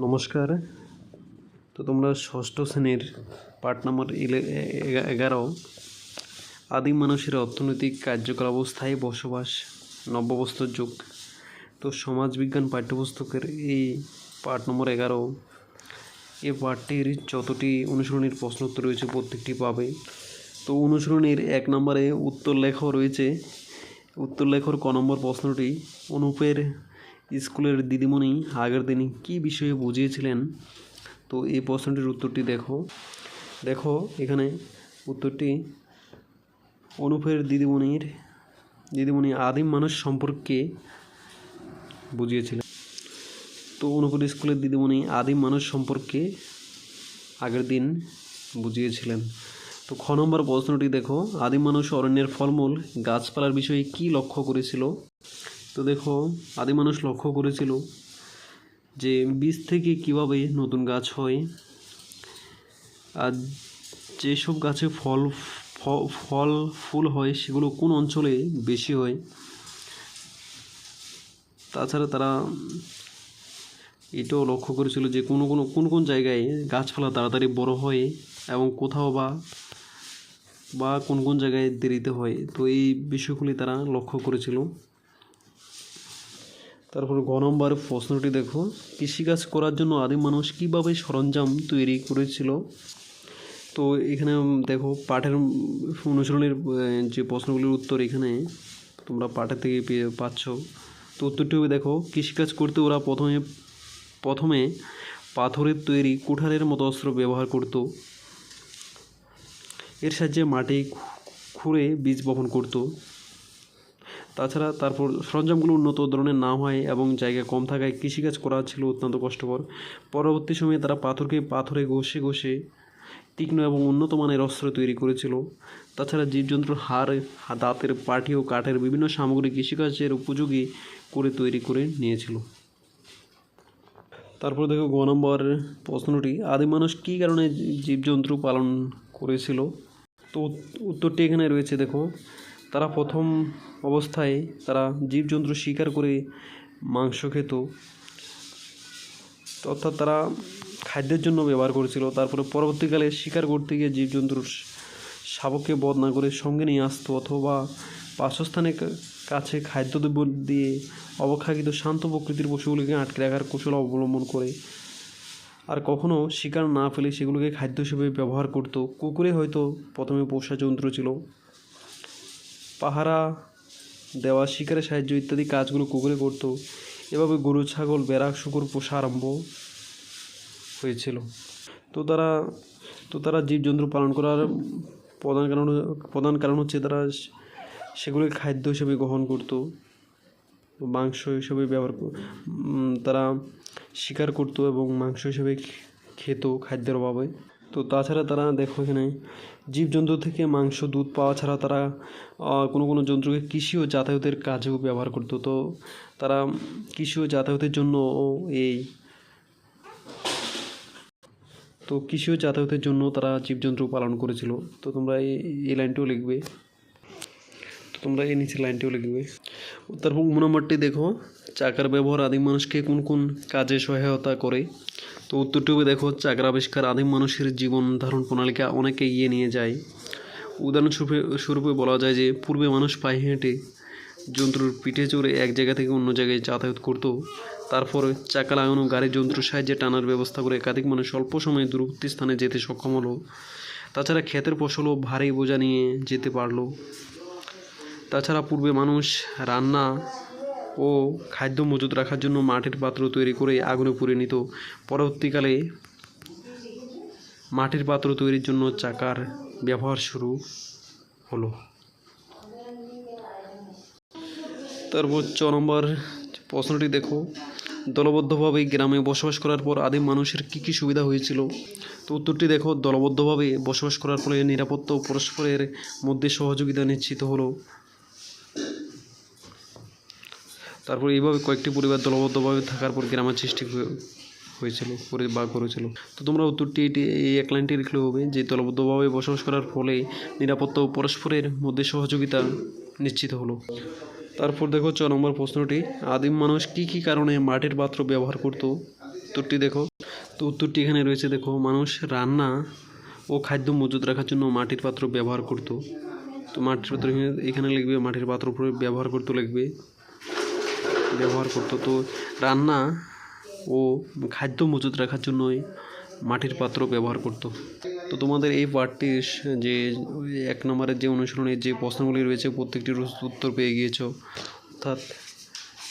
নমস্কার। তো তোমরা ষষ্ঠ শ্রেণির পার্ট নম্বর এ- এগারো। আদিম মানুষের অর্থনৈতিক কার্যকলাপ ও স্থায়ী বসবাস নব্যবস্থার যুগ। তো সমাজবিজ্ঞান পাঠ্যপুস্তকের এই পার্ট নম্বর এগারো। এই পাঠটির যতটি অনুশীলনীর প্রশ্ন উত্তর রয়েছে প্রত্যেকটি পাবে। তো অনুশীলনীর এক নম্বরে উত্তর লেখাও রয়েছে। উত্তর লেখর ক নম্বর প্রশ্নটি, অনুপের স্কুলের দিদিমণি আগের দিন কী বিষয়ে বুঝিয়েছিলেন? তো এই প্রশ্নটির উত্তরটি দেখো। দেখো, এখানে উত্তরটি অনুপের দিদিমণির, দিদিমণি আদিম মানুষ সম্পর্কে বুঝিয়েছিলেন। তো অনুপের স্কুলের দিদিমণি আদিম মানুষ সম্পর্কে আগের দিন বুঝিয়েছিলেন। তো খ নম্বর প্রশ্নটি দেখো, আদিম মানুষ অরণ্যের ফলমূল গাছপালার বিষয়ে কি লক্ষ্য করেছিল? তো দেখো, আদি মানুষ লক্ষ্য করেছিল যে বীজ থেকে কীভাবে নতুন গাছ হয়। আর যেসব গাছে ফল ফল, ফুল হয়, সেগুলো কোন অঞ্চলে বেশি হয়? তাছাড়া তারা এটাও লক্ষ্য করেছিল যে কোনো কোনো, কোন কোন জায়গায় গাছপালা তাড়াতাড়ি বড় হয় এবং কোথাও বা বা কোন কোন জায়গায় দেরিতে হয়। তো এই বিষয়গুলি তারা লক্ষ্য করেছিল। তারপর গ নম্বর প্রশ্নটি দেখো কৃষিকাজ করার জন্য আদিম মানুষ কীভাবে সরঞ্জাম তৈরি করেছিল? তো এখানে দেখো পাঠের অনুসরণের যে প্রশ্নগুলির উত্তর এখানে তোমরা পাঠের থেকে পেয়ে পাচ্ছ। তো উত্তরটি হবে দেখো, কৃষিকাজ করতে ওরা প্রথমে প্রথমে পাথরের তৈরি কুঠারের মতো অস্ত্র ব্যবহার করত। এর সাহায্যে মাটি খুঁড়ে বীজ বপন করত। তাছাড়া তারপর সরঞ্জামগুলো উন্নত ধরনের না হয় এবং জায়গা কম থাকায় কৃষিকাজ করা ছিল অত্যন্ত কষ্টকর। পরবর্তী সময়ে তারা পাথরকে পাথরে ঘষে ঘষে তীক্ষ্ণ এবং উন্নত মানের অস্ত্র তৈরি করেছিল। তাছাড়া জীবজন্তুর হাড়, দাঁতের পাটি ও কাঠের বিভিন্ন সামগ্রী কৃষিকাজের উপযোগী করে তৈরি করে নিয়েছিল। তারপর দেখো গ নম্বর প্রশ্নটি, আদি মানুষ কী কারণে জীবজন্তু পালন করেছিল? তো উত্তরটি এখানে রয়েছে দেখো। তারা প্রথম অবস্থায় তারা জীবজন্তু শিকার করে মাংস খেত। অর্থাৎ তারা খাদ্যের জন্য ব্যবহার করেছিল। তারপরে পরবর্তীকালে শিকার করতে গিয়ে জীবজন্তুর শাবককে বধ না করে সঙ্গে নিয়ে আসতো অথবা বাসস্থানের কাছে খাদ্যদ্রব্য দিয়ে অবক্ষাকৃত শান্ত প্রকৃতির পশুগুলিকে আটকে রাখার কৌশল অবলম্বন করে। আর কখনও শিকার না ফেলে সেগুলোকে খাদ্য হিসেবে ব্যবহার করত। কুকুরে হয়তো প্রথমে পোষা যন্ত্র ছিল। পাহারা, দেওয়া শিকারের সাহায্য ইত্যাদি কাজগুলো কুকুরে করত। এভাবে গরু, ছাগল, বেড়া, শুকুর, পোষা আরম্ভ হয়েছিল। তো তারা তো তারা জীবজন্তু পালন করার প্রধান কারণ প্রধান কারণ হচ্ছে তারা সে- সেগুলির খাদ্য হিসেবে গ্রহণ করতো। মাংস হিসেবে ব্যবহার তারা শিকার করতো এবং মাংস হিসেবে খেত খাদ্যের অভাবে। তো তাছাড়া তারা দেখো এখানে জীবজন্তু থেকে মাংস, দুধ পাওয়া ছাড়া তারা কোনো কোনো জন্তুকে কৃষি ও যাতায়াতের কাজেও ব্যবহার করতো। তো তারা কৃষি ও যাতায়াতের জন্য এই তো কৃষি ও যাতায়াতের জন্য তারা জীবজন্তু পালন করেছিল। তো তোমরা এই লাইনটিও লিখবে। তোমরা এই নিচে লাইনটিও লিখবে। তারপর নম্বরটি দেখো। চাকার ব্যবহার আদিম মানুষকে কোন কোন কাজে সহায়তা করে? তো উত্তরটিও দেখো, চাকার আবিষ্কার আদিম মানুষের জীবন ধারণ প্রণালীকে অনেক এগিয়ে নিয়ে যায়। উদাহরণস্বরূপে, স্বরূপে বলা যায় যে, পূর্বে মানুষ পায়ে হেঁটে যন্ত্রর পিঠে চড়ে এক জায়গা থেকে অন্য জায়গায় যাতায়াত করত। তারপর চাকা লাগানো গাড়ির যন্ত্র সাহায্যে টানার ব্যবস্থা করে একাধিক মানুষ অল্প সময়ে দূরবর্তী স্থানে যেতে সক্ষম হলো। তাছাড়া ক্ষেতের ফসলও ভারী বোঝা নিয়ে যেতে পারল। তাছাড়া পূর্বে মানুষ রান্না ও খাদ্য মজুত রাখার জন্য মাটির পাত্র তৈরি করে আগুনে পুড়ে নিত। পরবর্তীকালে মাটির পাত্র তৈরির জন্য চাকার ব্যবহার শুরু হলো। তারপর চ নম্বর প্রশ্নটি দেখো। দলবদ্ধভাবে গ্রামে বসবাস করার পর আদিম মানুষের কী কী সুবিধা হয়েছিল? তো উত্তরটি দেখো, দলবদ্ধভাবে বসবাস করার ফলে নিরাপত্তা ও পরস্পরের মধ্যে সহযোগিতা নিশ্চিত হলো। তারপর এইভাবে কয়েকটি পরিবার দলবদ্ধভাবে থাকার পর গ্রামের সৃষ্টি হয়ে- হয়েছিল, করে বা করেছিল। তো তোমরা উত্তরটি এটি, এই এক লাইনটি লিখলে হবে যে দলবদ্ধভাবে বসবাস করার ফলে নিরাপত্তা ও পরস্পরের মধ্যে সহযোগিতা নিশ্চিত হলো। তারপর দেখো ছ নম্বর প্রশ্নটি, আদিম মানুষ কী কী কারণে মাটির পাত্র ব্যবহার করত? উত্তরটি দেখো। তো উত্তরটি এখানে রয়েছে, দেখো, মানুষ রান্না ও খাদ্য মজুত রাখার জন্য মাটির পাত্র ব্যবহার করত। তো মাটির পাত্র এখানে- লিখবে মাটির পাত্র ব্যবহার করতে লিখবে। ব্যবহার করতো। তো রান্না ও খাদ্য মজুত রাখার জন্যই মাটির পাত্র ব্যবহার করতো। তো তোমাদের এই পাঠটির যে এক নম্বরের যে অনুশীলনের যে প্রশ্নগুলি রয়েছে, প্রত্যেকটির উত্তর পেয়ে গিয়েছ। অর্থাৎ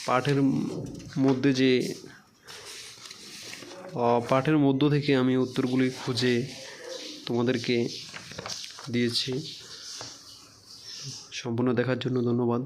পাঠের মধ্যে যে পাঠের মধ্য থেকে আমি উত্তরগুলি খুঁজে তোমাদেরকে দিয়েছি। সম্পূর্ণ দেখার জন্য ধন্যবাদ।